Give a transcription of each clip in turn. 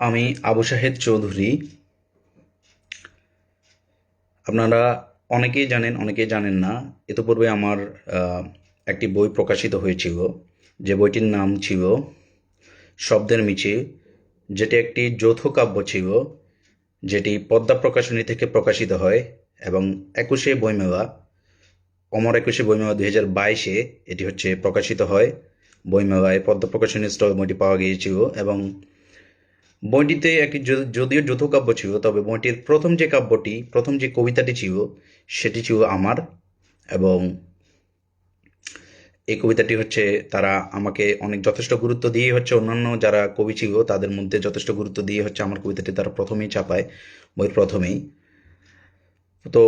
আমি আবু শাহেদ চৌধুরী। আপনারা অনেকেই জানেন অনেকেই জানেন না ইতোপূর্বে আমার একটি বই প্রকাশিত হয়েছিল। যে বইটির নাম ছিল শব্দের মিছিল যেটি একটি যৌথ কাব্য ছিল, যেটি পদ্মা প্রকাশনী থেকে প্রকাশিত হয় এবং একুশে বইমেলা, অমর একুশে বইমেলা দুই হাজার বাইশে এটি হচ্ছে প্রকাশিত হয়। বইমেলায় পদ্মা প্রকাশনী স্টল বইটি পাওয়া গিয়েছিল এবং বইটিতে একটি যদিও যৌথ কাব্য ছিল, তবে বইটির প্রথম যে কাব্যটি, প্রথম যে কবিতাটি ছিল, সেটি ছিল আমার এবং এই কবিতাটি হচ্ছে তারা আমাকে অনেক যথেষ্ট গুরুত্ব দিয়ে হচ্ছে অন্যান্য যারা কবি ছিল, তাদের মধ্যে যথেষ্ট গুরুত্ব দিয়ে হচ্ছে আমার কবিতাটি তারা প্রথমেই চাপায় বইয়ের প্রথমেই। তো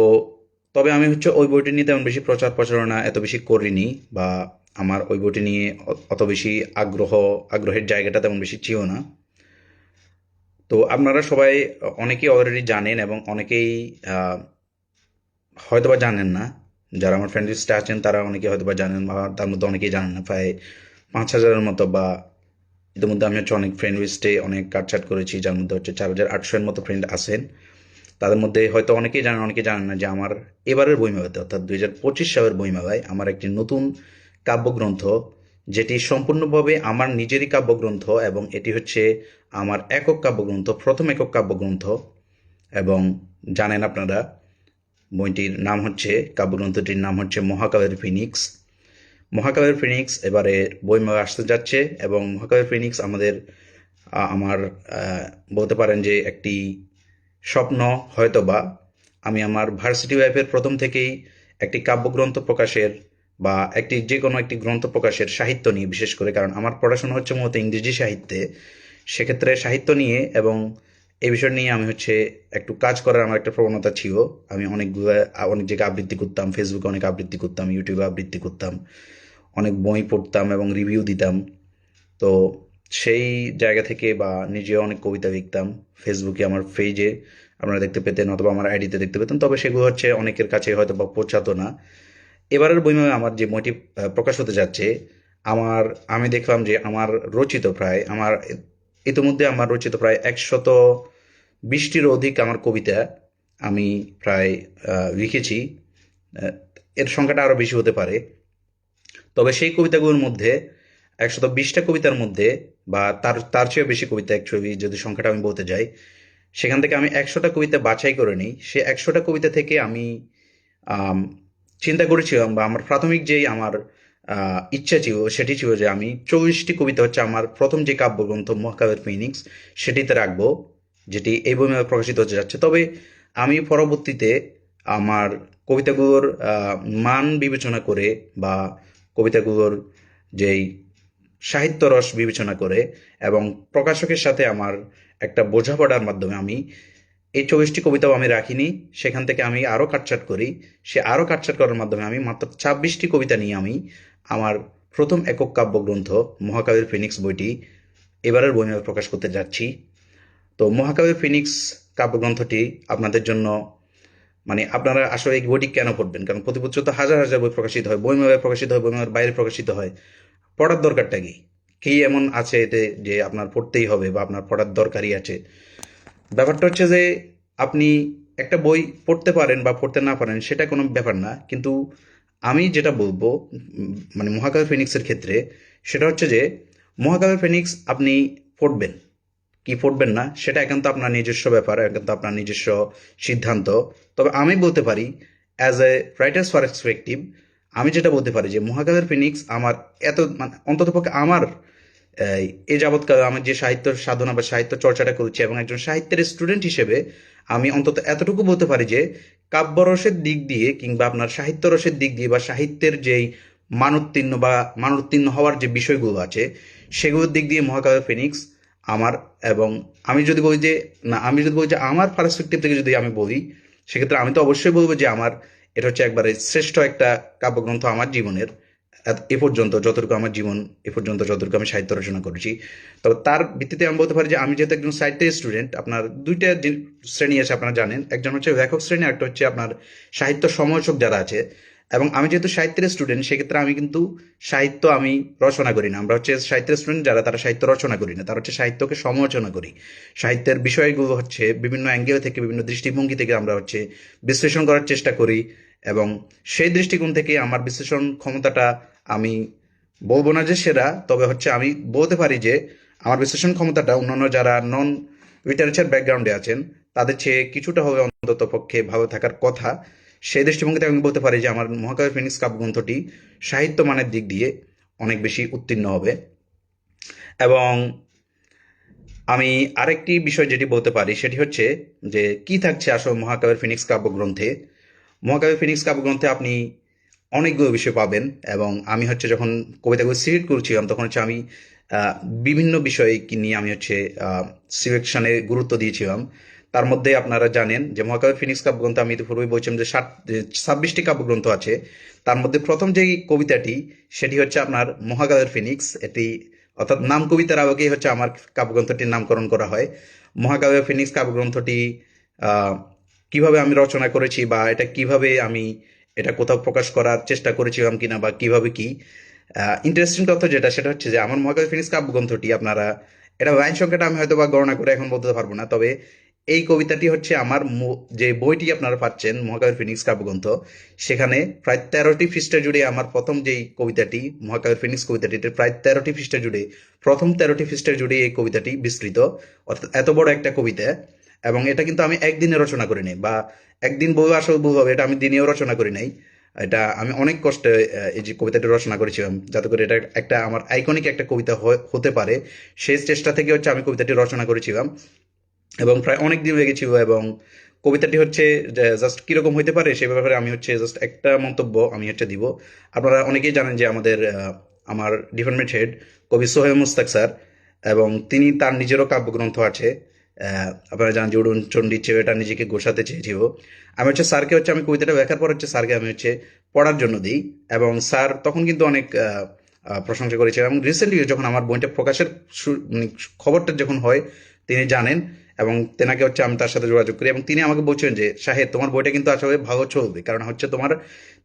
তবে আমি হচ্ছে ওই বইটি নিয়ে তেমন বেশি প্রচার প্রচারণা এত বেশি করিনি বা আমার ওই বইটি নিয়ে অত বেশি আগ্রহ, আগ্রহের জায়গাটা তেমন বেশি ছিল না। তো আপনারা সবাই অনেকেই অলরেডি জানেন এবং অনেকেই হয়তোবা জানেন না। যারা আমার ফ্রেন্ড লিস্টে আছেন, তারা অনেকে হয়তোবা জানেন বা তার মধ্যে অনেকেই জানেন না। প্রায় পাঁচ হাজারের মতো বা ইতিমধ্যে আমি হচ্ছে অনেক ফ্রেন্ড লিস্টে অনেক কাটছাট করেছি, যার মধ্যে হচ্ছে চার হাজার আটশো এর মতো ফ্রেন্ড আছেন। তাদের মধ্যে হয়তো অনেকেই জানেন অনেকে জানেন না যে আমার এবারের বইমেলাতে, অর্থাৎ দুই হাজার পঁচিশ সালের বইমেলায় আমার একটি নতুন কাব্যগ্রন্থ যেটি সম্পূর্ণভাবে আমার নিজেরই কাব্যগ্রন্থ এবং এটি হচ্ছে আমার একক কাব্যগ্রন্থ, প্রথম একক কাব্যগ্রন্থ। এবং জানেন আপনারা, বইটির নাম হচ্ছে, কাব্যগ্রন্থটির নাম হচ্ছে মহাকালের ফিনিক্স। মহাকালের ফিনিক্স এবারে বইমেলা আসতে যাচ্ছে এবং মহাকালের ফিনিক্স আমাদের আমার বলতে পারেন যে একটি স্বপ্ন হয়তোবা। আমি আমার ভার্সিটি ওয়াইফের প্রথম থেকেই একটি কাব্যগ্রন্থ প্রকাশের বা একটি যে কোনো একটি গ্রন্থ প্রকাশের সাহিত্য নিয়ে বিশেষ করে, কারণ আমার পড়াশোনা হচ্ছে মূলত ইংরেজি সাহিত্যে, সেক্ষেত্রে সাহিত্য নিয়ে এবং এই বিষয় নিয়ে আমি হচ্ছে একটু কাজ করার আমার একটা প্রবণতা ছিল। আমি অনেকগুলো অনেক জায়গায় আবৃত্তি করতাম ফেসবুকে অনেক আবৃত্তি করতাম ইউটিউবে আবৃত্তি করতাম, অনেক বই পড়তাম এবং রিভিউ দিতাম। তো সেই জায়গা থেকে বা নিজে অনেক কবিতা লিখতাম। ফেসবুকে আমার পেজে আপনারা দেখতে পেতেন অথবা আমার আইডিতে দেখতে পেতেন, তবে সেগুলো হচ্ছে অনেকের কাছে হয়তো বা পৌঁছাতো না। এবারের বইমেলায় আমার যে বইটি প্রকাশ হতে যাচ্ছে আমার আমি দেখলাম যে আমার রচিত প্রায় আমার ইতিমধ্যে আমার রচিত প্রায় একশত বিশটির অধিক আমার কবিতা আমি প্রায় লিখেছি। এর সংখ্যাটা আরও বেশি হতে পারে। তবে সেই কবিতাগুলোর মধ্যে একশত বিশটা কবিতার মধ্যে বা তার তার চেয়েও বেশি কবিতা অ্যাকচুয়ালি যদি সংখ্যাটা আমি বলতে যাই সেখান থেকে আমি একশোটা কবিতা বাছাই করে নিই। সে একশোটা কবিতা থেকে আম, চিন্তা করেছিলাম বা আমার প্রাথমিক যেই আমার ইচ্ছা ছিল সেটি ছিল যে আমি চল্লিশটি কবিতা হচ্ছে আমার প্রথম যে কাব্যগ্রন্থ মহাকাব্যের ফিনিক্স, সেটিতে রাখব, যেটি এই বইমে প্রকাশিত হতে যাচ্ছে। তবে আমি পরবর্তীতে আমার কবিতাগুলোর মান বিবেচনা করে বা কবিতাগুলোর যেই সাহিত্য রস বিবেচনা করে এবং প্রকাশকের সাথে আমার একটা বোঝাপড়ার মাধ্যমে আমি এই চব্বিশটি কবিতাও আমি রাখিনি। সেখান থেকে আমি আরও কাটছাট করি। সে আরও কাটছাট করার মাধ্যমে আমি মাত্র ছাব্বিশটি কবিতা নিয়ে আমি আমার প্রথম একক কাব্যগ্রন্থ মহাকাব্যের ফিনিক্স বইটি এবারের বইমেলায় প্রকাশ করতে যাচ্ছি। তো মহাকাব্যের ফিনিক্স কাব্যগ্রন্থটি আপনাদের জন্য মানে আপনারা আসলে এই বইটি কেন পড়বেন? কারণ প্রতি বছর তো হাজার হাজার বই প্রকাশিত হয়, বইমেলায় প্রকাশিত হয়, বইমেলার বাইরে প্রকাশিত হয়। পড়ার দরকারটা কি? কি এমন আছে এতে যে আপনার পড়তেই হবে বা আপনার পড়ার দরকারই আছে? ব্যাপারটা হচ্ছে যে আপনি একটা বই পড়তে পারেন বা পড়তে না পারেন, সেটা কোনো ব্যাপার না। কিন্তু আমি যেটা বলব মানে মহাকাব্য ফিনিক্সের ক্ষেত্রে, সেটা হচ্ছে যে মহাকাব্য ফিনিক্স আপনি পড়বেন। কি পড়বেন না, সেটা একান্ত আপনার নিজস্ব ব্যাপার, একান্ত আপনার নিজস্ব সিদ্ধান্ত। তবে আমি বলতে পারি অ্যাজ এ রাইটার্স পারস্পেক্টিভ আমি যেটা বলতে পারি যে মহাকাব্যের ফিনিক্স আমার এত মানে অন্ততপক্ষে আমার এ যাবৎকালে আমার যে সাহিত্য সাধনা বা সাহিত্য চর্চাটা করছি এবং একজন সাহিত্যের স্টুডেন্ট হিসেবে আমি অন্তত এতটুকু বলতে পারি যে কাব্যরসের দিক দিয়ে কিংবা আপনার সাহিত্য রসের দিক দিয়ে বা সাহিত্যের যেই মানোত্তীর্ণ বা মানোত্তীর্ণ হওয়ার যে বিষয়গুলো আছে, সেগুলোর দিক দিয়ে মহাকাব্য ফিনিক্স আমার এবং আমি যদি বলি যে, না, আমি যদি বলি যে আমার পারস্পেক্টিভ থেকে যদি আমি বলি, সেক্ষেত্রে আমি তো অবশ্যই বলব যে আমার, এটা হচ্ছে একবারে শ্রেষ্ঠ একটা কাব্যগ্রন্থ আমার জীবনের। এ পর্যন্ত যতটুকু আমার জীবন, এ পর্যন্ত যতটুকু আমি সাহিত্য রচনা করেছি। তবে তার ভিত্তিতে আমি বলতে পারি যে আমি যেহেতু একজন সাহিত্যের স্টুডেন্ট আপনার দুইটা শ্রেণি আছে আপনারা জানেন। একজন হচ্ছে লেখক শ্রেণি একটা হচ্ছে আপনার সাহিত্য সমালোচক যারা আছে। এবং আমি যেহেতু সাহিত্যের স্টুডেন্ট সেক্ষেত্রে আমি কিন্তু সাহিত্য আমি রচনা করি না। আমরা হচ্ছে সাহিত্যের স্টুডেন্ট যারা, তারা সাহিত্য রচনা করি না। তারা হচ্ছে সাহিত্যকে সমালোচনা করি। সাহিত্যের বিষয়গুলো হচ্ছে বিভিন্ন অ্যাঙ্গেল থেকে, বিভিন্ন দৃষ্টিভঙ্গি থেকে আমরা হচ্ছে বিশ্লেষণ করার চেষ্টা করি। এবং সেই দৃষ্টিকোণ থেকে আমার বিশ্লেষণ ক্ষমতাটা আমি বলব না যে সেরা, তবে হচ্ছে আমি বলতে পারি যে আমার বিশ্লেষণ ক্ষমতাটা অন্যান্য যারা নন লিটারেচার ব্যাকগ্রাউন্ডে আছেন, তাদের চেয়ে কিছুটা হবে অন্তত পক্ষে ভালো থাকার কথা। সেই দৃষ্টিভঙ্গিতে আমি বলতে পারি যে আমার মহাকাব্য ফিনিক্স কাব্যগ্রন্থটি সাহিত্য মানের দিক দিয়ে অনেক বেশি উত্তীর্ণ হবে। এবং আমি আরেকটি বিষয় যেটি বলতে পারি, সেটি হচ্ছে যে কি থাকছে আসল মহাকাব্যের ফিনিক্স কাব্যগ্রন্থে? মহাকাব্যের ফিনিক্স কাব্যগ্রন্থে আপনি অনেকগুলো বিষয় পাবেন এবং আমি হচ্ছে যখন কবিতাগুলো সিলেক্ট করছিলাম, তখন হচ্ছে আমি বিভিন্ন বিষয় নিয়ে আমি হচ্ছে সিলেকশনে গুরুত্ব দিয়েছিলাম। তার মধ্যে আপনারা জানেন যে মহাকাব্যের ফিনিক্স কাব্যগ্রন্থ, আমি পূর্বে বলছিলাম যে ষাট ছাব্বিশটি কাব্যগ্রন্থ আছে। তার মধ্যে প্রথম যে কবিতাটি, সেটি হচ্ছে আপনার মহাকাব্যের ফিনিক্স। এটি অর্থাৎ নাম কবিতার আলোকেই হচ্ছে আমার কাব্যগ্রন্থটির নামকরণ করা হয়। মহাকাব্যের ফিনিক্স কাব্যগ্রন্থটি কীভাবে আমি রচনা করেছি বা এটা কীভাবে আমি এটা কোথাও প্রকাশ করার চেষ্টা করেছিলাম কিনা বা কীভাবে কি ইন্টারেস্টিং তথ্য যেটা সেটা হচ্ছে যে আমার মহাকাব্য ফিনিক্স কাব্যগ্রন্থটি আপনারা, এটা লাইন সংখ্যাটা আমি হয়তো বা গণনা করে এখন বলতে পারব না, তবে এই কবিতাটি হচ্ছে আমার যে বইটি আপনারা পাচ্ছেন মহাকাব্য ফিনিক্স কাব্যগ্রন্থ সেখানে প্রায় তেরোটি পৃষ্ঠা জুড়ে আমার প্রথম যেই কবিতাটি মহাকাব্য ফিনিক্স কবিতাটি এটা প্রায় তেরোটি পৃষ্ঠা জুড়ে, প্রথম তেরোটি পৃষ্ঠা জুড়ে এই কবিতাটি বিস্তৃত, অর্থাৎ এত বড় একটা কবিতা। এবং এটা কিন্তু আমি একদিনে রচনা করি নাই, বা একদিন বউ আসল বউ হবে, এটা আমি দিনেও রচনা করি নাই। এটা আমি অনেক কষ্টে এই যে কবিতাটি রচনা করেছিলাম, যাতে করে এটা একটা আমার আইকনিক একটা কবিতা হতে পারে। সেই চেষ্টা থেকে হচ্ছে আমি কবিতাটি রচনা করেছিলাম। এবং প্রায় অনেক দিন হয়ে গেছিল এবং কবিতাটি হচ্ছে জাস্ট কীরকম হইতে পারে সে ব্যাপারে আমি হচ্ছে জাস্ট একটা মন্তব্য আমি হচ্ছে দিব। আপনারা অনেকেই জানেন যে আমাদের আমার ডিপার্টমেন্ট হেড কবি সোহেব মুস্তাক স্যার, এবং তিনি তার নিজেরও কাব্যগ্রন্থ আছে। আপনারা জানেন যে উড়ন চণ্ডী চেয়েটা নিজেকে গোসাতে চেয়েছিল। আমি হচ্ছে স্যারকে হচ্ছে আমি কবিতাটা দেখার পর হচ্ছে স্যারকে আমি হচ্ছে পড়ার জন্য দিই এবং স্যার তখন কিন্তু অনেক প্রশংসা করেছিলেন এবং রিসেন্টলি যখন আমার বইটা প্রকাশের মানে খবরটা যখন হয় তিনি জানেন এবং তেনাকে হচ্ছে আমি তার সাথে যোগাযোগ করি এবং তিনি আমাকে বলছেন যে শাহেদ তোমার বইটা কিন্তু আসলে ভালো চলবে। কারণ হচ্ছে তোমার,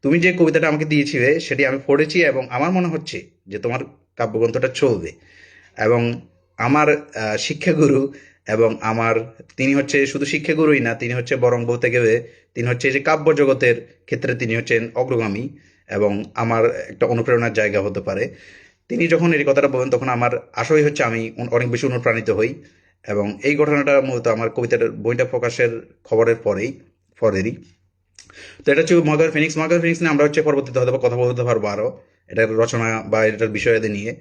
তুমি যে কবিতাটা আমাকে দিয়েছিলে সেটি আমি পড়েছি এবং আমার মনে হচ্ছে যে তোমার কাব্যগ্রন্থটা চলবে। এবং আমার শিক্ষাগুরু এবং আমার, তিনি হচ্ছে শুধু শিক্ষাগুরুই না, তিনি হচ্ছে বরং বলতে গেলে তিনি হচ্ছে যে কাব্য জগতের ক্ষেত্রে তিনি হচ্ছেন অগ্রগামী এবং আমার একটা অনুপ্রেরণার জায়গা হতে পারে। তিনি যখন এই কথাটা বলেন তখন আমার আসলেই হচ্ছে আমি অনেক বেশি অনুপ্রাণিত হই এবং এই ঘটনাটা মূলত আমার কবিতার বইটা প্রকাশের খবরের পরেই, পরেরই। তো এটা হচ্ছে মহাকার ফিনিক্স। মহাকার ফিনিক্স নিয়ে আমরা হচ্ছে পরবর্তীতে হয়তো কথা বলতে পারব আরও এটার রচনা বা এটার বিষয়াদি নিয়ে।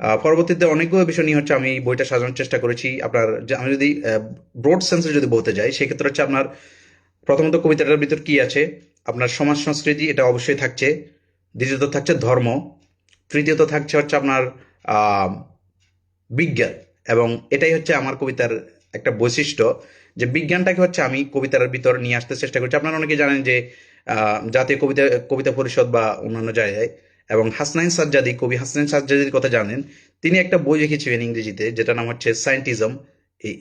পরবর্তীতে অনেকগুলো বিষয় নিয়ে হচ্ছে আমি এই বইটা সাজানোর চেষ্টা করেছি। আপনার আমি যদি ব্রড সেন্সে যদি বলতে যাই, সেক্ষেত্রে হচ্ছে আপনার প্রথমত কবিতাটার ভিতর কি আছে? আপনার সমাজ সংস্কৃতি, এটা অবশ্যই থাকছে। দ্বিতীয়ত থাকছে ধর্ম। তৃতীয়ত থাকছে হচ্ছে আপনার বিজ্ঞান। এবং এটাই হচ্ছে আমার কবিতার একটা বৈশিষ্ট্য যে বিজ্ঞানটাকে হচ্ছে আমি কবিতার ভিতর নিয়ে আসতে চেষ্টা করছি। আপনারা অনেকে জানেন যে জাতীয় কবিতা কবিতা পরিষদ বা অন্যান্য জায়গায় এবং হাসনাইন সাজ্জাদি, কবি হাসনাইন সাজ্জাদির কথা জানেন, তিনি একটা বই লিখেছিলেন ইংরেজিতে যেটা নাম হচ্ছে scientism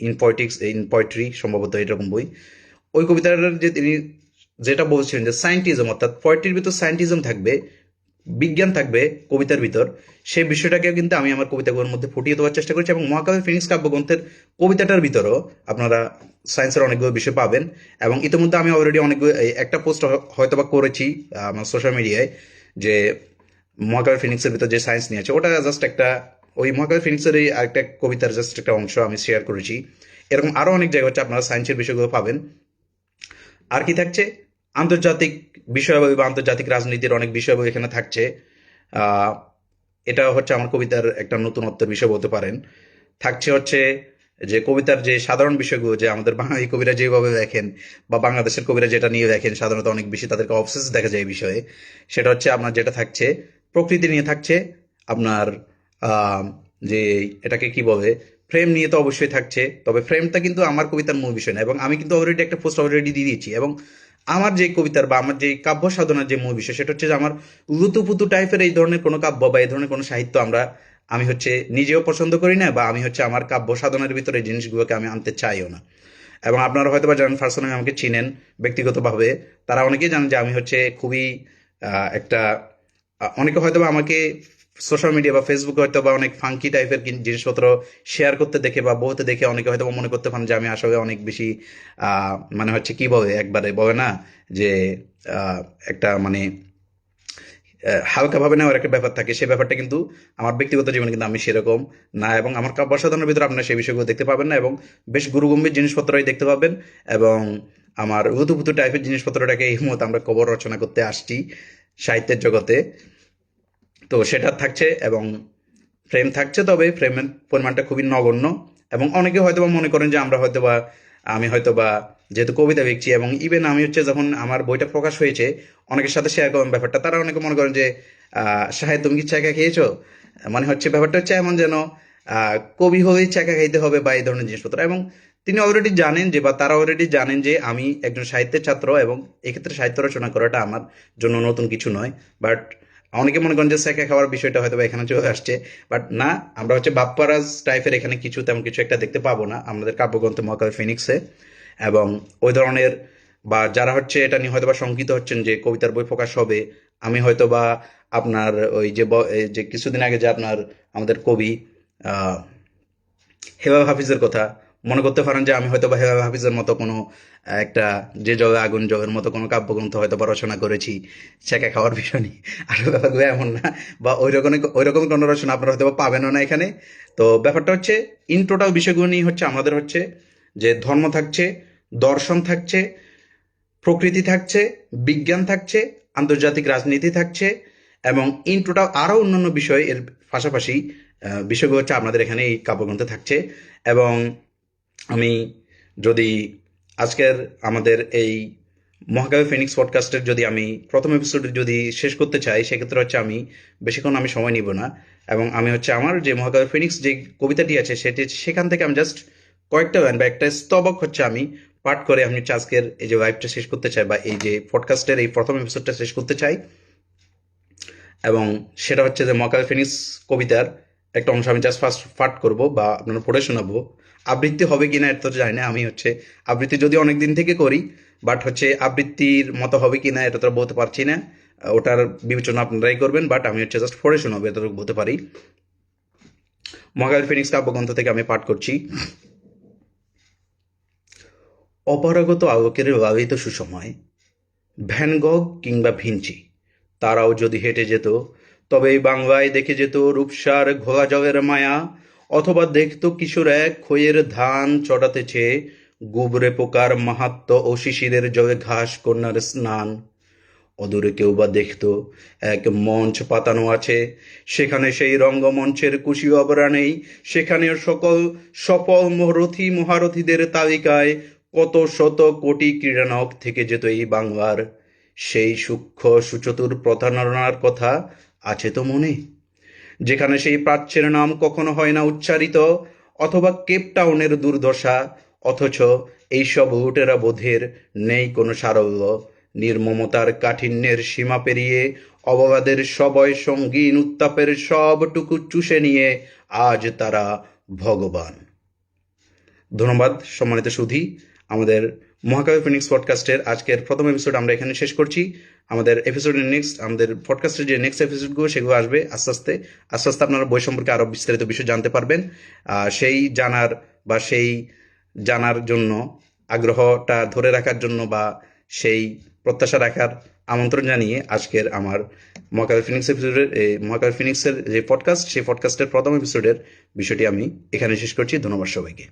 in politics in poetry সম্ভবত এরকম বই। ওই কবিতার যে তিনি যেটা বলছিলেন যে সায়েন্টিজম, অর্থাৎ পয়েট্রির ভিতর সায়েন্টিজম থাকবে, বিজ্ঞান থাকবে কবিতার ভিতর সেই বিষয়টাকে কিন্তু আমি আমার কবিতাগুলোর মধ্যে ফুটিয়ে দেওয়ার চেষ্টা করেছি এবং মহাকাব্য ফিনিক্স কাব্যগ্রন্থের কবিতাটার ভিতরও আপনারা সায়েন্সের অনেকগুলো বিষয় পাবেন এবং ইতিমধ্যে আমি অলরেডি অনেকগুলো একটা পোস্ট হয়তো বা করেছি আমার সোশ্যাল মিডিয়ায় যে মহাকাব্য ফিনিক্সের ভিতর যে সায়েন্স নিয়ে আছে, ওটা জাস্ট একটা, ওই মহাকাব্য ফিনিক্সের এই একটা কবিতার জাস্ট একটা অংশ আমি শেয়ার করেছি। এরকম আরও অনেক জায়গা হচ্ছে, আপনারা সায়েন্সের বিষয়গুলো পাবেন। আর কি থাকছে? আন্তর্জাতিক বিষয়াবলী বা আন্তর্জাতিক রাজনীতির অনেক বিষয়াবলী এখানে থাকছে। এটা হচ্ছে আমার কবিতার একটা নতুনত্বের বিষয় বলতে পারেন। থাকছে হচ্ছে যে কবিতার যে সাধারণ বিষয়গুলো যে আমাদের বাঙালি কবিরা যেভাবে দেখেন বা বাংলাদেশের কবিরা যেটা নিয়ে দেখেন, সাধারণত অনেক বেশি তাদেরকে অবসেস দেখা যায় এই বিষয়ে। সেটা হচ্ছে আপনার যেটা থাকছে প্রকৃতি নিয়ে থাকছে, আপনার যে এটাকে কি বলে ফ্রেম নিয়ে তো অবশ্যই থাকছে, তবে ফ্রেমটা কিন্তু আমার কবিতার মূল বিষয় না, এবং আমি কিন্তু অলরেডি একটা পোস্ট অলরেডি দিয়ে দিয়েছি, এবং আমার যে কবিতার বা আমার যে কাব্য সাধনার যে মূল বিষয়, সেটা হচ্ছে যে আমার লুতুপুতু টাইপের এই ধরনের কোনো কাব্য বা এই ধরনের কোনো সাহিত্য আমরা, আমি হচ্ছে নিজেও পছন্দ করি না, বা আমি হচ্ছে আমার কাব্য সাধনার ভিতরে এই জিনিসগুলোকে আমি আনতে চাইও না। এবং আপনারা হয়তো বা জানেন ফার্সোনালি আমাকে চিনেন ব্যক্তিগতভাবে, তারা অনেকেই জানেন যে আমি হচ্ছে খুবই একটা অনেকে হয়তো বা আমাকে সোশ্যাল মিডিয়া বা ফেসবুকে হয়তো বা অনেক ফাঙ্কি টাইপের জিনিসপত্র শেয়ার করতে দেখে বা বলতে দেখে অনেকে হয়তো মনে করতে পারেন যে আমি আসলে অনেক বেশি মানে হচ্ছে কি বলে, একবারে বলে না যে একটা মানে হালকাভাবে নেওয়ার একটা ব্যাপার থাকে। সেই ব্যাপারটা কিন্তু আমার ব্যক্তিগত জীবনে কিন্তু আমি সেরকম না এবং আমার কাব্য সাধনের ভিতরে আপনারা সেই বিষয়গুলো দেখতে পাবেন না এবং বেশ গুরুগম্ভীর জিনিসপত্রই দেখতে পাবেন এবং আমার উতুপুতু টাইপের জিনিসপত্রটাকে এই মুহূর্তে আমরা কবর রচনা করতে আসছি সাহিত্যের জগতে। তো সেটা থাকছে এবং ফ্রেম থাকছে, তবে ফ্রেমের পরিমাণটা খুবই নগণ্য এবং অনেকে হয়তো বা মনে করেন যে আমরা হয়তো বা আমি হয়তো বা যেহেতু কবিতা লিখছি এবং ইভেন আমি হচ্ছে যখন আমার বইটা প্রকাশ হয়েছে, অনেকের সাথে শেয়ার করেন ব্যাপারটা, তারা অনেকে মনে করেন যে সাহেব তুমি কি চাকা খেয়েছো? মানে হচ্ছে ব্যাপারটা হচ্ছে এমন যেন কবি হলেই চাকা খাইতে হবে বা এই ধরনের জিনিসপত্র এবং তিনি অলরেডি জানেন যে বা তারা অলরেডি জানেন যে আমি একজন সাহিত্যের ছাত্র এবং এক্ষেত্রে সাহিত্য রচনা করাটা আমার জন্য নতুন কিছু নয় বাট অনেকে মনে করেন যে সেকা খাওয়ার বিষয়টা হয়তো বা এখানে চলে আসছে বাট না, আমরা হচ্ছে বাপ্পারাজ টাইপের এখানে কিছু তেমন কিছু একটা দেখতে পাবো না। আমাদের কাব্যগ্রন্থ মহাকাল ফিনিক্সে এবং ওই ধরনের বা যারা হচ্ছে এটা নিয়ে হয়তো বা শঙ্কিত হচ্ছেন যে কবিতার বই প্রকাশ হবে, আমি হয়তো বা আপনার ওই যে যে কিছুদিন আগে যে আপনার আমাদের কবি হেবাব হাফিজের কথা মনে করতে পারেন যে আমি হয়তো বা হেবাব হাফিজের মতো কোনো একটা যে জলে আগুন জলের মতো কোনো কাব্যগ্রন্থ হয়তো বা রচনা করেছি, ছেঁকা খাওয়ার বিষয় নিয়ে আর ব্যাপারগুলো এমন না। বা ওই রকম ওই রকম কোনো রচনা আপনারা হয়তো বা পাবেনও না এখানে। তো ব্যাপারটা হচ্ছে ইন টোটাল বিষয়গুলো নিয়ে হচ্ছে আমাদের হচ্ছে যে ধর্ম থাকছে, দর্শন থাকছে, প্রকৃতি থাকছে, বিজ্ঞান থাকছে, আন্তর্জাতিক রাজনীতি থাকছে, এবং ইন টোটাল আরও অন্যান্য বিষয় এর পাশাপাশি বিষয়গুলো হচ্ছে আপনাদের এখানে এই কাব্যগ্রন্থে থাকছে। এবং আমি যদি আজকের আমাদের এই মহাকাব্য ফিনিক্স পডকাস্টের যদি আমি প্রথম এপিসোডে যদি শেষ করতে চাই, সেক্ষেত্রে হচ্ছে আমি বেশিক্ষণ আমি সময় নিব না। এবং আমি হচ্ছে আমার যে মহাকাব্য ফিনিক্স যে কবিতাটি আছে, সেটি সেখান থেকে আমি জাস্ট কয়েকটা লাইন বা একটা স্তবক হচ্ছে আমি পাঠ করে আমি হচ্ছে আজকের এই যে লাইভটা শেষ করতে চাই বা এই যে পডকাস্টের এই প্রথম এপিসোডটা শেষ করতে চাই। এবং সেটা হচ্ছে যে মকাল ফিনিক্স কবিতার একটা অংশ আমি জাস্ট ফার্স্ট পাঠ করব বা আপনার পড়ে শোনাবো। আবৃত্তি হবে কিনা এটা তো জানি না, আমি হচ্ছে আবৃত্তি যদি অনেক দিন থেকে করি বাট হচ্ছে আবৃত্তির মতো হবে কিনা এটা তো বলতে পারছি না। ওটার বিবেচনা আপনারাই করবেন বাট আমি হচ্ছে জাস্ট পড়ে শোনাবো এটা বলতে পারি। মহাকাল ফিনিক্স কাব্যগ্রন্থ থেকে আমি পাঠ করছি। অপারগত আলোকের লালিত সুসময় ভ্যানগগ কিংবা ভিঞ্চি, তারাও যদি হেঁটে যেত তবে এই বাংলায় দেখে যেত রূপসার ঘোলা জলের মায়া, অথবা দেখতো কিশোর এক খইয়ের ধান চড়াতেছে গুবরে পোকার মাহাত্ম ও শিশিরের জলে ঘাস কন্যার স্নান। অদূরে কেউ বা দেখতো এক মঞ্চ পাতানো আছে, সেখানে সেই রঙ্গমঞ্চের কুশি অবরা নেই, সেখানে সকল সফল মহারথী মহারথীদের তালিকায় কত শত কোটি ক্রীড়ানক থেকে যেত এই বাংলার। সেই সূক্ষ্ম সুচতুর প্রতারণার কথা আছে তো মনে? যেখানে সেই প্রাচ্যের নাম কখনো হয় না উচ্চারিত, অথবা কেপটাউনের দুর্দশা, অথচ এইসব উটেরা বোধের নেই কোনো সারল্য। নির্মমতার কাঠিন্যের সীমা পেরিয়ে, অববাদের সবয় সঙ্গীন উত্তাপের সবটুকু চুষে নিয়ে আজ তারা ভগবান। ধন্যবাদ সম্মানিত সুধী। আমাদের মহাকাব্য ফিনিক্স পডকাস্টের আজকের প্রথম এপিসোড আমরা এখানে শেষ করছি। আমাদের এপিসোডের নেক্সট আমাদের পডকাস্টের যে নেক্সট এপিসোডগুলো সেগুলো আসবে আস্তে আস্তে। আস্তে আস্তে আপনারা বই সম্পর্কে আরও বিস্তারিত বিষয় জানতে পারবেন। সেই জানার বা সেই জানার জন্য, আগ্রহটা ধরে রাখার জন্য বা সেই প্রত্যাশা রাখার আমন্ত্রণ জানিয়ে আজকের আমার মহাকাল ফিনিক্স এপিসোডের মহাকাল ফিনিক্সের যে পডকাস্ট সেই পডকাস্টের প্রথম এপিসোডের বিষয়টি আমি এখানে শেষ করছি। ধন্যবাদ সবাইকে।